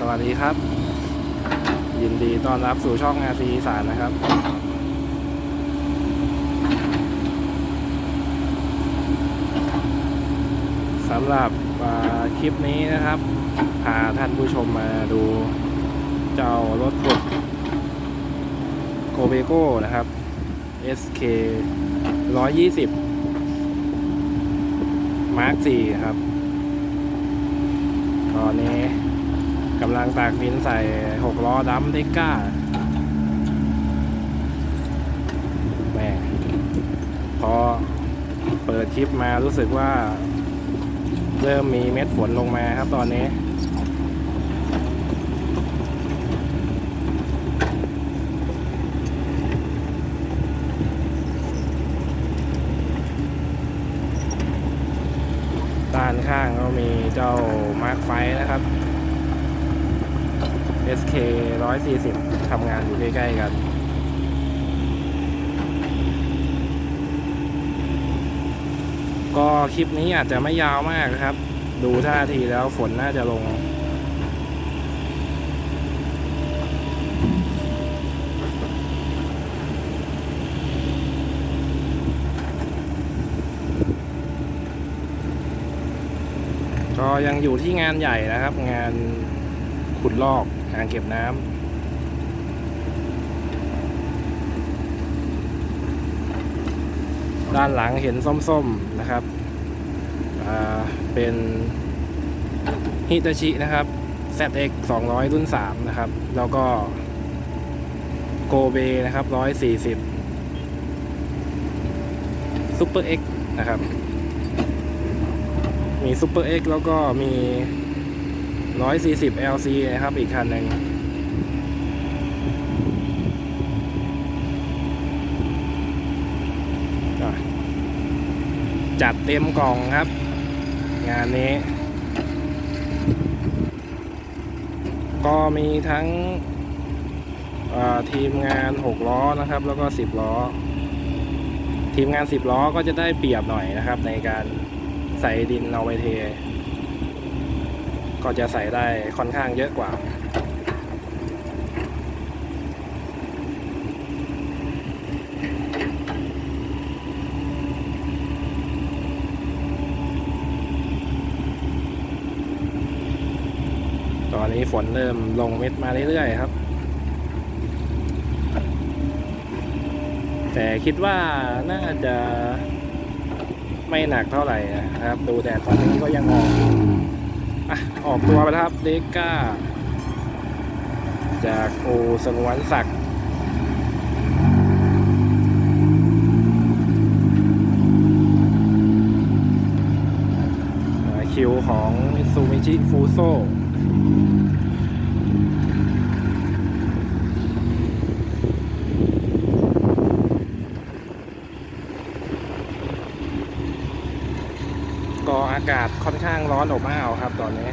สวัสดีครับ ยินดีต้อนรับสู่ช่องอาซีอีสานนะครับ สำหรับคลิปนี้นะครับพาท่านผู้ชมมาดูเจ้ารถขุดโกเบโก้นะครับ SK 120 Mark 4ครับ ตอนนี้ กำลังตากดินใส่หกล้อดัมเทก้าแหม่พอเปิดคลิปมารู้สึกว่า เริ่มมีเม็ดฝนลงมาครับตอนนี้ ด้านข้างก็มีเจ้ามาร์คไฟนะครับ SK 140ทำงานอยู่ใกล้ๆกันก็คลิปนี้อาจจะไม่ยาวมากครับ ดูท่าทีแล้วฝนน่าจะลง ก็ยังอยู่ที่งานใหญ่นะครับ งาน ขุดลอกอ่างเก็บน้ำด้านหลังเห็นส้มๆนะครับ เป็นฮิตาชินะครับ ZX 200 รุ่น 3 นะครับ แล้วก็โกเบนะครับ 140 Super X นะครับ มี Super X แล้วก็มี 140 LC นะครับ อีกคันหนึ่งจัดเต็มกล่องครับ งานนี้ ก็มีทั้งทีมงาน 6 ล้อนะครับ แล้วก็ 10 ล้อ ทีมงาน 10 ล้อก็จะได้เปรียบหน่อยนะครับ ในการใส่ดินเอาไปเท ก็จะใส่ได้ค่อนข้างเยอะกว่า ตอนนี้ฝนเริ่มลงเม็ดมาเรื่อยๆครับ แต่คิดว่าน่าจะไม่หนักเท่าไหร่นะครับ ดูแต่ตอนนี้ก็ยังออก ออกตัวประทับเดก้า จากโอสงวนศักดิ์คิวของซูมิชิฟูโซ ก็อากาศค่อนข้างร้อนอบอ้าวครับตอนนี้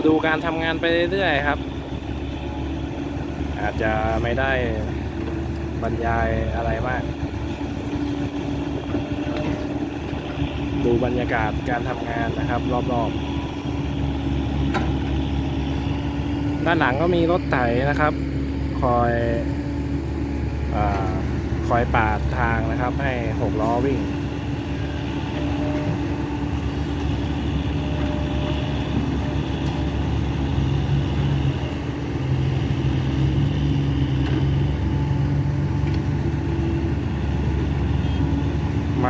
ก็ดูการทำงานไปเรื่อยๆครับ อาจจะไม่ได้บรรยายอะไรมาก ดูบรรยากาศการทำงานนะครับ รอบๆ ด้านหลังก็มีรถไถนะครับ คอยอคอยปาดทางนะครับ ให้หกล้อวิ่ง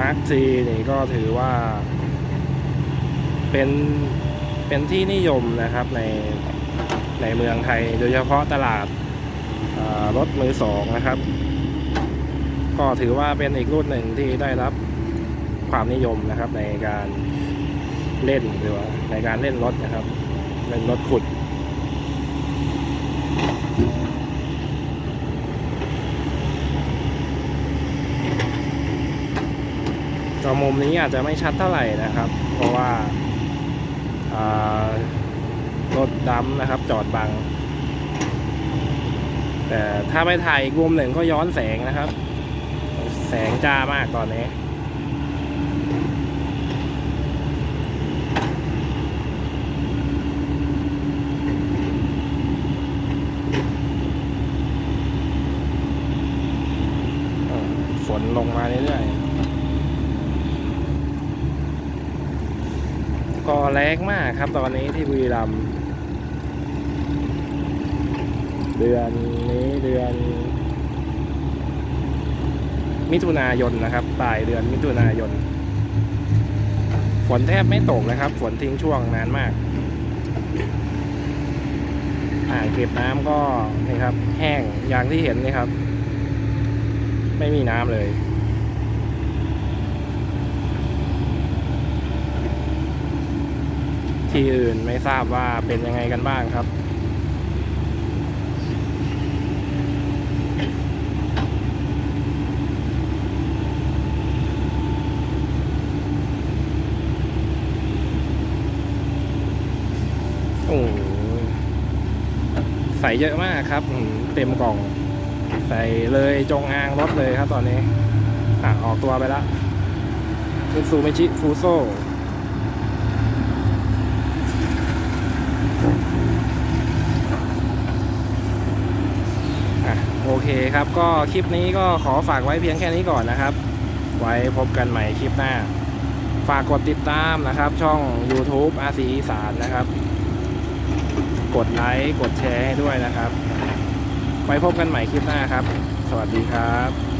มาร์คซีนี่ก็ถือว่า เป็นเป็นที่นิยมนะครับในในเมืองไทย โดยเฉพาะตลาดรถมือสองนะครับ ก็ถือว่าเป็นอีกรุ่นหนึ่งที่ได้รับความนิยมนะครับในการเล่นหรือว่าในการเล่นรถนะครับ เล่นรถขุด มุมนี้อาจจะไม่ชัดเท่าไหร่นะครับ เพราะว่าารถดำนะครับจอดบัง แต่ถ้าไปถ่ายอีกมุมหนึ่งก็ย้อนแสงนะครับ แสงจ้ามากตอนนี้ฝนลงมาเรื่อยๆ ก็แรงมากครับตอนนี้ที่บุรีรัมย์เดือนนี้เดือน มิถุนายนนะครับปลายเดือนมิถุนายน ฝนแทบไม่ตกเลยครับ ฝนทิ้งช่วงนานมาก อ่างเก็บน้ำก็นี่ครับ แห้งอย่างที่เห็นนี่ครับ ไม่มีน้ำเลย ที่อื่นไม่ทราบว่าเป็นยังไงกันบ้างครับ โอ้ใส่เยอะมากครับ เต็มกล่อง ใส่เลยจงอางรถเลยครับตอนนี้อะออกตัวไปแล้วมิซูมิชิฟูโซอะโอ เคครับ ก็คลิปนี้ก็ขอฝากไว้เพียงแค่นี้ก่อนนะครับ ไว้พบกันใหม่คลิปหน้า ฝากกดติดตามนะครับ ช่อง YouTube อาซีอีสานนะครับ กดไลค์กดแชร์ให้ด้วยนะครับ ไว้พบกันใหม่คลิปหน้าครับ สวัสดีครับ